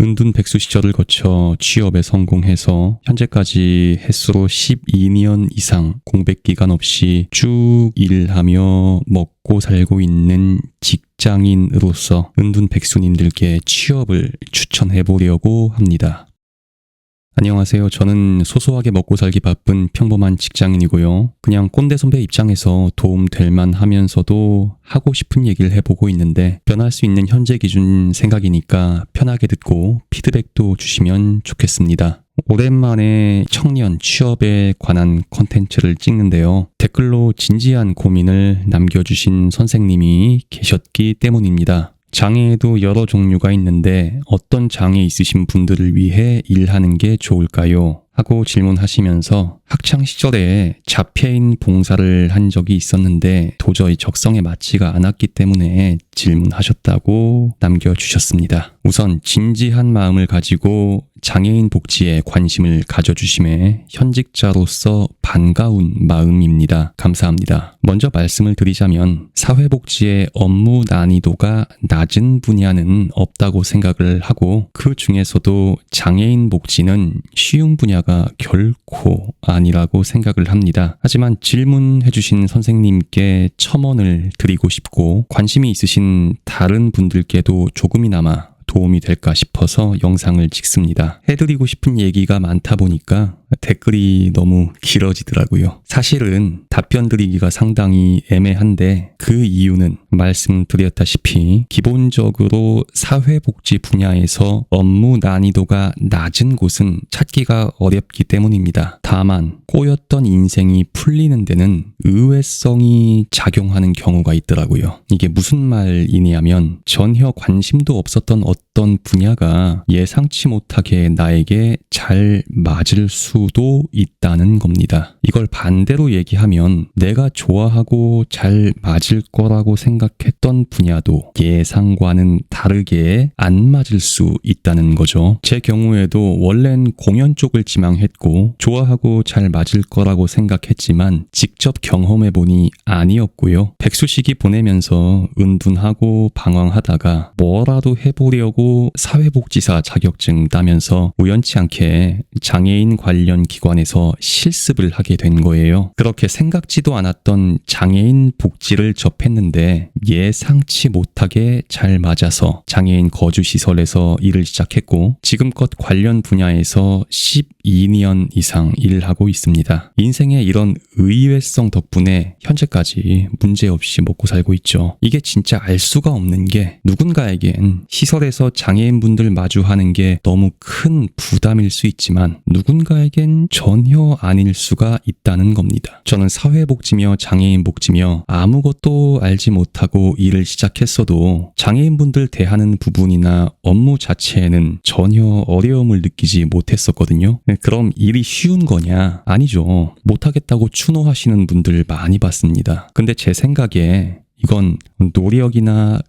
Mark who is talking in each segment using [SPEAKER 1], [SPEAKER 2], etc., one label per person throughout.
[SPEAKER 1] 은둔 백수 시절을 거쳐 취업에 성공해서 현재까지 횟수로 12년 이상 공백 기간 없이 쭉 일하며 먹고 살고 있는 직장인으로서 은둔 백수님들께 취업을 추천해 보려고 합니다. 안녕하세요. 저는 소소하게 먹고 살기 바쁜 평범한 직장인이고요. 그냥 꼰대 선배 입장에서 도움 될 만 하면서도 하고 싶은 얘기를 해보고 있는데 변할 수 있는 현재 기준 생각이니까 편하게 듣고 피드백도 주시면 좋겠습니다. 오랜만에 청년 취업에 관한 컨텐츠를 찍는데요. 댓글로 진지한 고민을 남겨주신 선생님이 계셨기 때문입니다. 장애에도 여러 종류가 있는데 어떤 장애 있으신 분들을 위해 일하는 게 좋을까요? 하고 질문하시면서 학창 시절에 자폐인 봉사를 한 적이 있었는데 도저히 적성에 맞지가 않았기 때문에 질문하셨다고 남겨주셨습니다. 우선 진지한 마음을 가지고 장애인 복지에 관심을 가져주심에 현직자로서 반가운 마음입니다. 감사합니다. 먼저 말씀을 드리자면 사회복지의 업무 난이도가 낮은 분야는 없다고 생각을 하고 그 중에서도 장애인 복지는 쉬운 분야가 결코 아니라고 생각을 합니다. 하지만 질문해주신 선생님께 첨언을 드리고 싶고 관심이 있으신 다른 분들께도 조금이나마 도움이 될까 싶어서 영상을 찍습니다. 해드리고 싶은 얘기가 많다 보니까 댓글이 너무 길어지더라고요. 사실은 답변 드리기가 상당히 애매한데 그 이유는 말씀드렸다시피 기본적으로 사회복지 분야에서 업무 난이도가 낮은 곳은 찾기가 어렵기 때문입니다. 다만 꼬였던 인생이 풀리는 데는 의외성이 작용하는 경우가 있더라고요. 이게 무슨 말이냐면 전혀 관심도 없었던 어떤 분야가 예상치 못하게 나에게 잘 맞을 수도 있다는 겁니다. 이걸 반대로 얘기하면 내가 좋아하고 잘 맞을 거라고 생각했던 분야도 예상과는 다르게 안 맞을 수 있다는 거죠. 제 경우에도 원래는 공연 쪽을 지망했고 좋아하고 잘 맞을 거라고 생각했지만 직접 경험해 보니 아니었고요. 백수시기 보내면서 은둔하고 방황하다가 뭐라도 해보려 고 사회복지사 자격증 따면서 우연치 않게 장애인 관련 기관에서 실습을 하게 된 거예요. 그렇게 생각지도 않았던 장애인 복지를 접했는데 예상치 못하게 잘 맞아서 장애인 거주시설에서 일을 시작했고 지금껏 관련 분야에서 12년 이상 일을 하고 있습니다. 인생의 이런 의외성 덕분에 현재까지 문제없이 먹고 살고 있죠. 이게 진짜 알 수가 없는 게 누군가에겐 시설에서 장애인분들 마주하는 게 너무 큰 부담일 수 있지만 누군가에겐 전혀 아닐 수가 있다는 겁니다. 저는 사회복지며 장애인 복지며 아무것도 알지 못하고 일을 시작했어도 장애인분들 대하는 부분이나 업무 자체에는 전혀 어려움을 느끼지 못했었거든요. 네, 그럼 일이 쉬운 거냐? 아니죠. 못하겠다고 추노하시는 분들 많이 봤습니다. 근데 제 생각에 이건 노력이나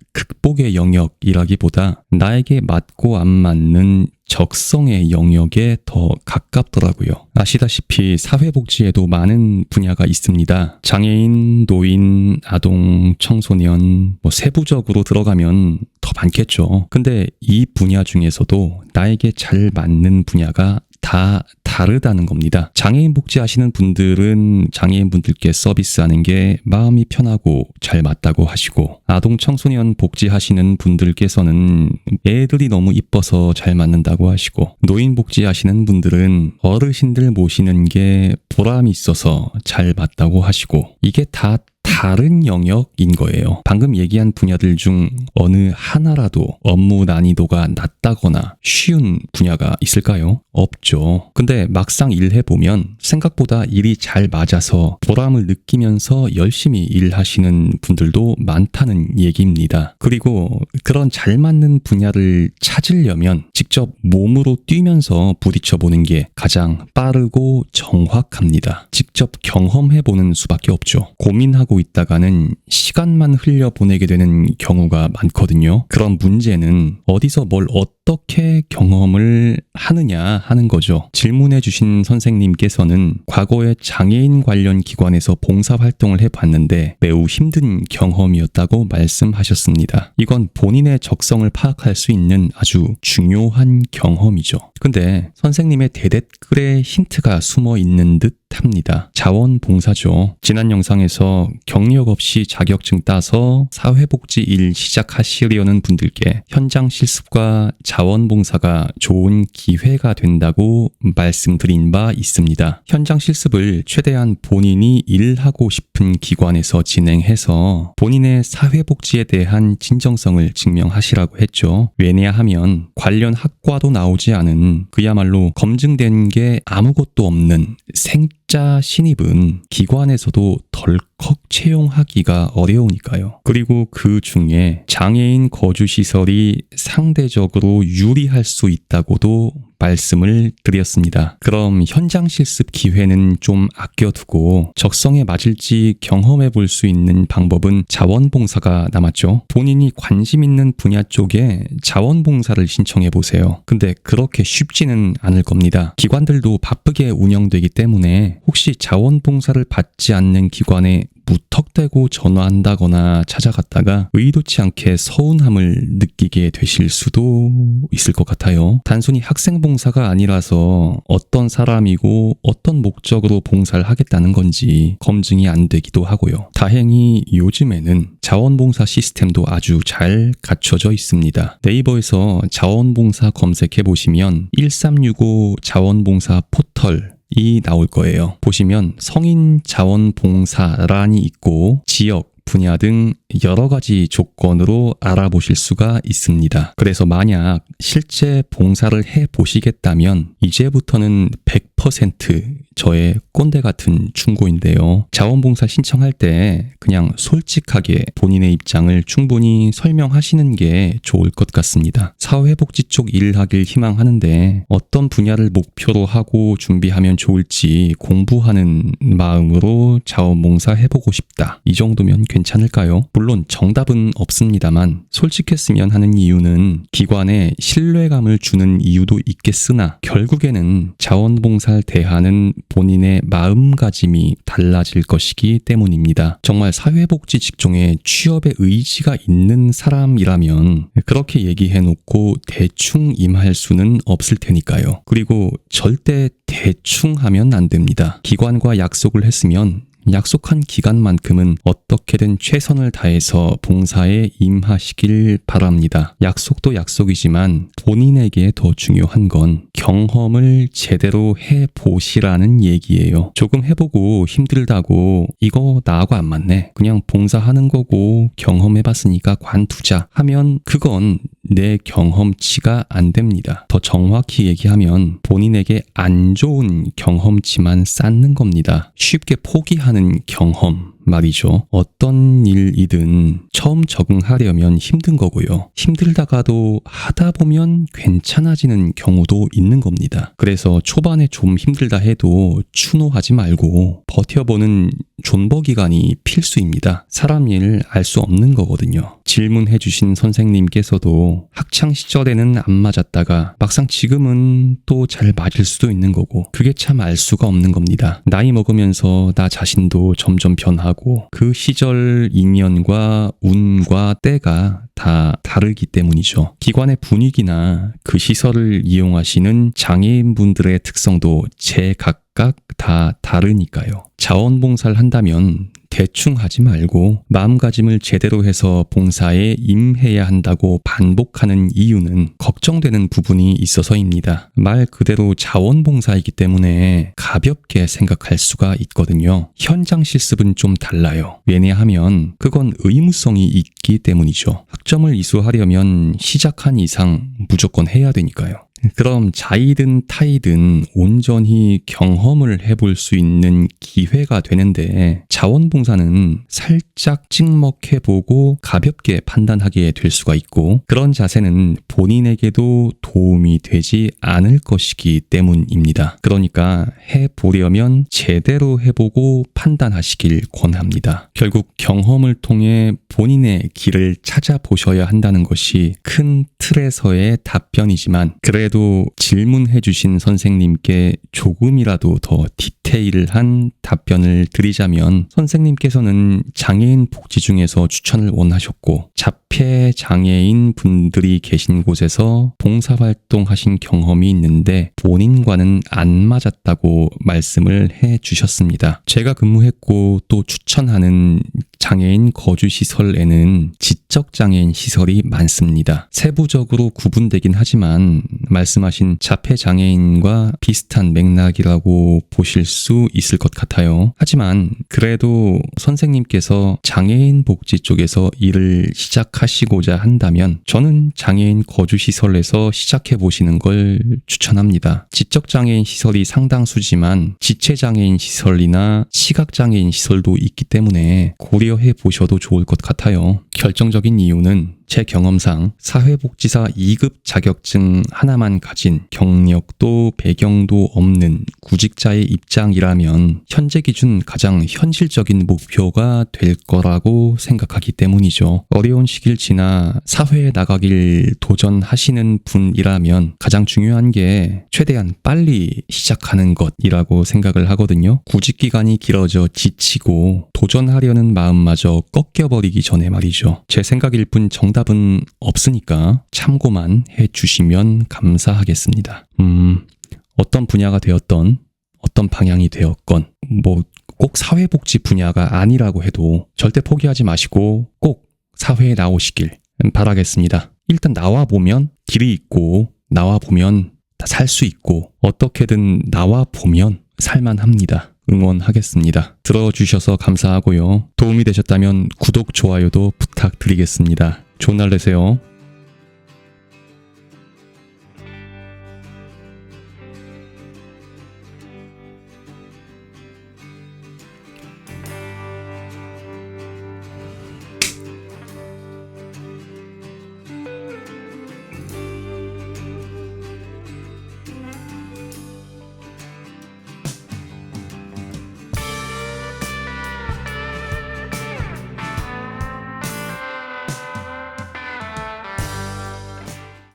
[SPEAKER 1] 극복의 영역이라기보다 나에게 맞고 안 맞는 적성의 영역에 더 가깝더라고요. 아시다시피 사회복지에도 많은 분야가 있습니다. 장애인, 노인, 아동, 청소년, 뭐 세부적으로 들어가면 더 많겠죠. 근데 이 분야 중에서도 나에게 잘 맞는 분야가 다 다르다는 겁니다. 장애인 복지 하시는 분들은 장애인 분들께 서비스하는 게 마음이 편하고 잘 맞다고 하시고 아동 청소년 복지 하시는 분들께서는 애들이 너무 이뻐서 잘 맞는다고 하시고 노인 복지 하시는 분들은 어르신들 모시는 게 보람이 있어서 잘 맞다고 하시고 이게 다 다른 영역인 거예요. 방금 얘기한 분야들 중 어느 하나라도 업무 난이도가 낮다거나 쉬운 분야가 있을까요? 없죠. 근데 막상 일해보면 생각보다 일이 잘 맞아서 보람을 느끼면서 열심히 일하시는 분들도 많다는 얘기입니다. 그리고 그런 잘 맞는 분야를 찾으려면 직접 몸으로 뛰면서 부딪혀보는 게 가장 빠르고 정확합니다. 직접 경험해보는 수밖에 없죠. 고민하고 있다가는 시간만 흘려 보내게 되는 경우가 많거든요. 그런 문제는 어디서 뭘 어떻게 경험을 하느냐 하는 거죠. 질문해 주신 선생님께서는 과거에 장애인 관련 기관에서 봉사활동을 해봤는데 매우 힘든 경험이었다고 말씀하셨습니다. 이건 본인의 적성을 파악할 수 있는 아주 중요한 경험이죠. 근데 선생님의 대댓글에 힌트가 숨어 있는 듯 합니다. 자원봉사죠. 지난 영상에서 경력 없이 자격증 따서 사회복지 일 시작하시려는 분들께 현장 실습과 자원봉사가 좋은 기회가 된다고 말씀드린 바 있습니다. 현장 실습을 최대한 본인이 일하고 싶은 기관에서 진행해서 본인의 사회복지에 대한 진정성을 증명하시라고 했죠. 왜냐하면 관련 학과도 나오지 않은 그야말로 검증된 게 아무것도 없는 생 자 신입은 기관에서도 덜컥 채용하기가 어려우니까요. 그리고 그 중에 장애인 거주시설이 상대적으로 유리할 수 있다고도 말씀을 드렸습니다. 그럼 현장 실습 기회는 좀 아껴두고 적성에 맞을지 경험해 볼 수 있는 방법은 자원봉사가 남았죠. 본인이 관심 있는 분야 쪽에 자원봉사를 신청해 보세요. 근데 그렇게 쉽지는 않을 겁니다. 기관들도 바쁘게 운영되기 때문에 혹시 자원봉사를 받지 않는 기관에 무턱대고 전화한다거나 찾아갔다가 의도치 않게 서운함을 느끼게 되실 수도 있을 것 같아요. 단순히 학생 봉사가 아니라서 어떤 사람이고 어떤 목적으로 봉사를 하겠다는 건지 검증이 안 되기도 하고요. 다행히 요즘에는 자원봉사 시스템도 아주 잘 갖춰져 있습니다. 네이버에서 자원봉사 검색해 보시면 1365 자원봉사 포털 이 나올 거예요. 보시면 성인 자원봉사란이 있고 지역, 분야 등 여러 가지 조건으로 알아보실 수가 있습니다. 그래서 만약 실제 봉사를 해 보시겠다면 이제부터는 100% 저의 꼰대 같은 충고인데요. 자원봉사 신청할 때 그냥 솔직하게 본인의 입장을 충분히 설명하시는 게 좋을 것 같습니다. 사회복지 쪽 일하길 희망하는데 어떤 분야를 목표로 하고 준비하면 좋을지 공부하는 마음으로 자원봉사 해보고 싶다. 이 정도면 괜찮을까요? 물론 정답은 없습니다만 솔직했으면 하는 이유는 기관에 신뢰감을 주는 이유도 있겠으나 결국에는 자원봉사를 대하는 본인의 마음가짐이 달라질 것이기 때문입니다. 정말 사회복지 직종에 취업의 의지가 있는 사람이라면 그렇게 얘기해 놓고 대충 임할 수는 없을 테니까요. 그리고 절대 대충 하면 안 됩니다. 기관과 약속을 했으면 약속한 기간만큼은 어떻게든 최선을 다해서 봉사에 임하시길 바랍니다. 약속도 약속이지만 본인에게 더 중요한 건 경험을 제대로 해 보시라는 얘기예요. 조금 해보고 힘들다고 이거 나하고 안 맞네. 그냥 봉사하는 거고 경험해 봤으니까 관두자 하면 그건 내 경험치가 안 됩니다. 더 정확히 얘기하면 본인에게 안 좋은 경험치만 쌓는 겁니다. 쉽게 포기하는 경험, 말이죠. 어떤 일이든 처음 적응하려면 힘든 거고요. 힘들다가도 하다 보면 괜찮아지는 경우도 있는 겁니다. 그래서 초반에 좀 힘들다 해도 추노하지 말고 버텨보는 존버 기간이 필수입니다. 사람 일 알 수 없는 거거든요. 질문해 주신 선생님께서도 학창 시절에는 안 맞았다가 막상 지금은 또 잘 맞을 수도 있는 거고 그게 참 알 수가 없는 겁니다. 나이 먹으면서 나 자신도 점점 변하고 그 시절 인연과 운과 때가 다 다르기 때문이죠. 기관의 분위기나 그 시설을 이용하시는 장애인분들의 특성도 제각각 다 다르니까요. 자원봉사를 한다면 대충 하지 말고 마음가짐을 제대로 해서 봉사에 임해야 한다고 반복하는 이유는 걱정되는 부분이 있어서입니다. 말 그대로 자원봉사이기 때문에 가볍게 생각할 수가 있거든요. 현장 실습은 좀 달라요. 왜냐하면 그건 의무성이 있기 때문이죠. 학점을 이수하려면 시작한 이상 무조건 해야 되니까요. 그럼 자이든 타이든 온전히 경험을 해볼 수 있는 기회가 되는데 자원봉사는 살짝 찍먹해보고 가볍게 판단하게 될 수가 있고 그런 자세는 본인에게도 도움이 되지 않을 것이기 때문입니다. 그러니까 해보려면 제대로 해보고 판단하시길 권합니다. 결국 경험을 통해 본인의 길을 찾아보셔야 한다는 것이 큰 틀에서의 답변이지만 그래 도 질문해 주신 선생님께 조금이라도 더 디테일한 답변을 드리자면 선생님께서는 장애인 복지 중에서 추천을 원하셨고 자폐 장애인 분들이 계신 곳에서 봉사활동 하신 경험이 있는데 본인과는 안 맞았다고 말씀을 해 주셨습니다. 제가 근무했고 또 추천하는 장애인 거주 시설에는 지적 장애인 시설이 많습니다. 세부적으로 구분되긴 하지만 말씀하신 자폐 장애인과 비슷한 맥락이라고 보실 수 있을 것 같아요. 하지만 그래도 선생님께서 장애인 복지 쪽에서 일을 시작하시고자 한다면 저는 장애인 거주 시설에서 시작해 보시는 걸 추천합니다. 지적 장애인 시설이 상당수지만 지체 장애인 시설이나 시각 장애인 시설도 있기 때문에 고려 해 보셔도 좋을 것 같아요. 결정적인 이유는 제 경험상 사회복지사 2급 자격증 하나만 가진 경력도 배경도 없는 구직자의 입장이라면 현재 기준 가장 현실적인 목표가 될 거라고 생각하기 때문이죠. 어려운 시기를 지나 사회에 나가길 도전하시는 분이라면 가장 중요한 게 최대한 빨리 시작하는 것이라고 생각을 하거든요. 구직 기간이 길어져 지치고 도전하려는 마음마저 꺾여버리기 전에 말이죠. 제 생각일 뿐 정답은 없으니까 참고만 해 주시면 감사하겠습니다. 음, 어떤 분야가 되었던 어떤 방향이 되었건 뭐 꼭 사회복지 분야가 아니라고 해도 절대 포기하지 마시고 꼭 사회에 나오시길 바라겠습니다. 일단 나와 보면 길이 있고 나와 보면 다 살 수 있고 어떻게든 나와 보면 살만합니다. 응원하겠습니다. 들어주셔서 감사하고요. 도움이 되셨다면 구독, 좋아요도 부탁드리겠습니다. 좋은 날 되세요.